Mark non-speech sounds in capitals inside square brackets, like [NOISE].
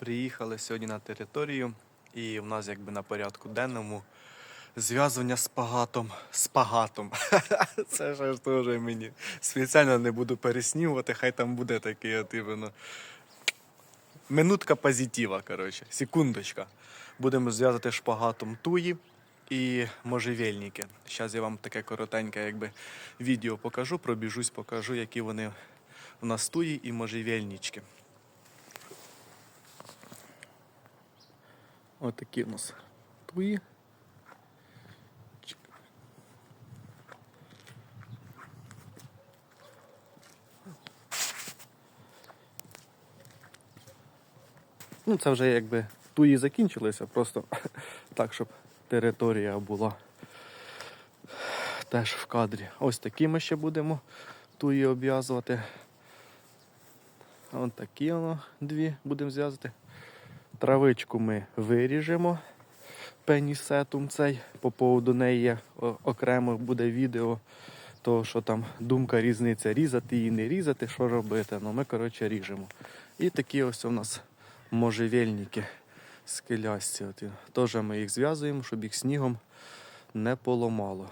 Приїхали сьогодні на територію, і в нас якби на порядку денному зв'язування з пагатом. З пагатом. [LAUGHS] Це ж теж мені. Спеціально не буду переснівувати, хай там буде такий от іменно. Минутка позитива, коротше, секундочка. Будемо зв'язати шпагатом туї і можжевельники. Зараз я вам таке коротеньке якби, відео покажу, пробіжусь, покажу, які вони у нас туї і можжевельнички. Ось такі у нас туї. Ну, це вже якби туї закінчилися, просто [LAUGHS] так, щоб територія була теж в кадрі. Ось такі ми ще будемо туї обв'язувати. Ось такі воно дві будемо зв'язати. Травичку ми виріжемо. Пенісетум цей. По поводу неї є окремо буде відео. То, що там думка різниця, різати її, не різати, що робити. Ну ми, коротше, ріжемо. І такі ось у нас можжевельники скелясті. Теж ми їх зв'язуємо, щоб їх снігом не поламало.